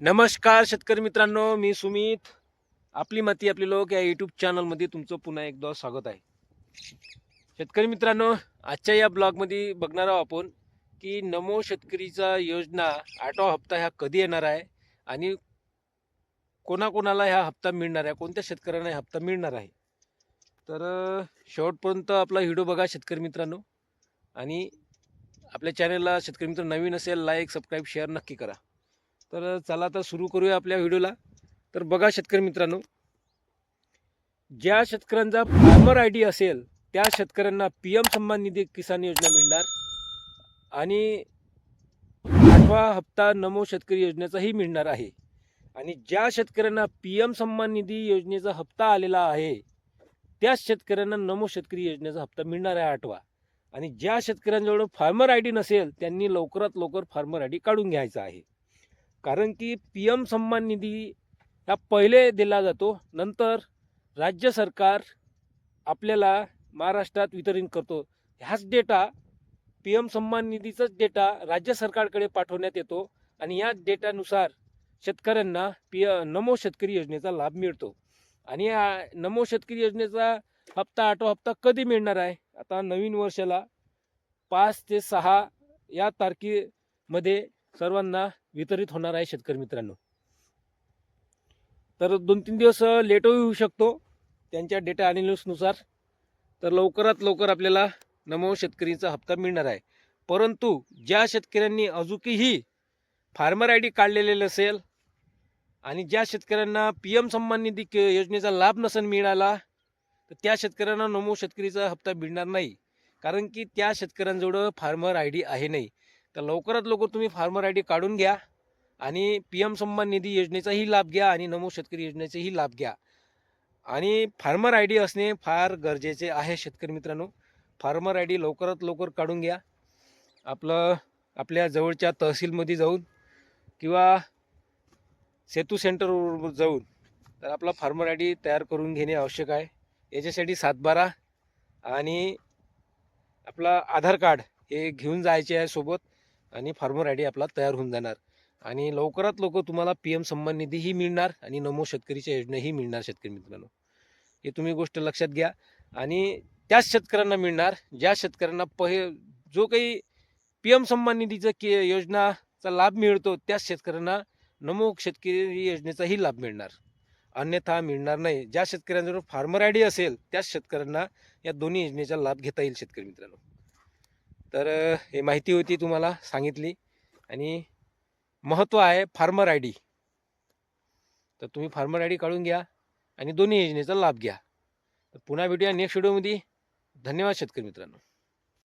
नमस्कार शेतकरी मित्रांनो मी सुमित. आपली माती आपले लोक या यूट्यूब चॅनलमध्ये तुमचं पुन्हा एकदा स्वागत आहे. शेतकरी मित्रांनो आजच्या या ब्लॉगमध्ये बघणार आहोत आपण की नमो शेतकरीचा योजना आठवा हप्ता ह्या कधी येणार आहे आणि कोणाकोणाला ह्या हप्ता मिळणार आहे कोणत्या शेतकऱ्यांना हा हप्ता मिळणार आहे. तर शेवटपर्यंत आपला व्हिडिओ बघा शेतकरी मित्रांनो. आणि आपल्या चॅनलला शेतकरी मित्र नवीन असेल लाईक सबस्क्राईब शेअर नक्की करा. तर चला आता सुरू करूया आपल्या व्हिडिओला. तर बघा शेतकरी मित्रांनो ज्या शेतकऱ्यांचा फार्मर आय डी असेल त्या शेतकऱ्यांना पी एम सन्मान निधी किसान योजना मिळणार आणि आठवा हप्ता नमो शेतकरी योजनेचाही मिळणार आहे. आणि ज्या शेतकऱ्यांना पी एम सन्मान निधी योजनेचा हप्ता आलेला आहे त्याच शेतकऱ्यांना नमो शेतकरी योजनेचा हप्ता मिळणार आहे आठवा. आणि ज्या शेतकऱ्यांजवळ फार्मर आय डी नसेल त्यांनी लवकरात लवकर फार्मर आय डी काढून घ्यायचा आहे. कारण की पी एम सन्मान निधी ह्या पहिले दिला जातो. नंतर राज्य सरकार आपल्याला महाराष्ट्रात वितरित करतो. ह्याच डेटा पी एम सन्मान निधीचाच डेटा राज्य सरकारकडे पाठवण्यात येतो आणि या डेटानुसार शेतकऱ्यांना पी नमो शेतकरी योजनेचा लाभ मिळतो. आणि नमो शेतकरी योजनेचा हप्ता आठवा हप्ता कधी मिळणार आहे? आता नवीन वर्षाला पाच ते सहा या तारखेमध्ये सर्वांना वितरित होणार आहे शेतकरी मित्रांनो. तर दोन तीन दिवस लेटही होऊ शकतो. त्यांच्या डेटा अनालिसिसनुसार तर लवकरात लवकर आपल्याला नमो शेतकरीचा हप्ता मिळणार आहे. परंतु ज्या शेतकऱ्यांनी अजूनही फार्मर आय डी काढलेले नसेल आणि ज्या शेतकऱ्यांना पी एम सन्मान निधी क- योजनेचा लाभ नसेल मिळाला तर त्या शेतकऱ्यांना नमो शेतकरीचा हप्ता मिळणार नाही. कारण की त्या शेतकऱ्यांजवळ फार्मर आय डी आहे नाही. तर लवकरात लवकर तुम्ही फार्मर आय डी काढून घ्या आणि पी एम सन्मान निधी योजनेचाही लाभ घ्या आणि नमो शेतकरी योजनेचाही लाभ घ्या. आणि फार्मर आय डी असणे फार गरजेचे आहे शेतकरी मित्रांनो. फार्मर आय डी लवकरात लवकर काढून घ्या. आपलं आपल्या जवळच्या तहसीलमध्ये जाऊन किंवा सेतू सेंटरवर जाऊन तर आपला फार्मर आय डी तयार करून घेणे आवश्यक आहे. याच्यासाठी सातबारा आणि आपला आधार कार्ड हे घेऊन जायचे आहे सोबत. आणि फार्मर आय डी आपला तयार होऊन जाणार. आणि लवकरात लवकर तुम्हाला पी एम सन्मान निधीही मिळणार आणि नमो शेतकरीच्या योजनाही मिळणार शेतकरी मित्रांनो. हे तुम्ही गोष्ट लक्षात घ्या. आणि त्याच शेतकऱ्यांना मिळणार ज्या शेतकऱ्यांना पहि जो काही पी एम सन्मान निधीचा के योजनाचा लाभ मिळतो त्याच शेतकऱ्यांना नमो शेतकरी योजनेचाही लाभ मिळणार. अन्यथा मिळणार नाही. ज्या शेतकऱ्यांजवळ फार्मर आय डी असेल त्याच शेतकऱ्यांना या दोन्ही योजनेचा लाभ घेता येईल शेतकरी मित्रांनो. तर हे माहिती होती तुम्हाला सांगितली आणि महत्त्व आहे फार्मर आय डी. तर तुम्ही फार्मर आय डी काढून घ्या आणि दोन्ही योजनेचा लाभ घ्या. तर पुन्हा भेटूया नेक्स्ट व्हिडिओमध्ये. धन्यवाद शेतकरी मित्रांनो.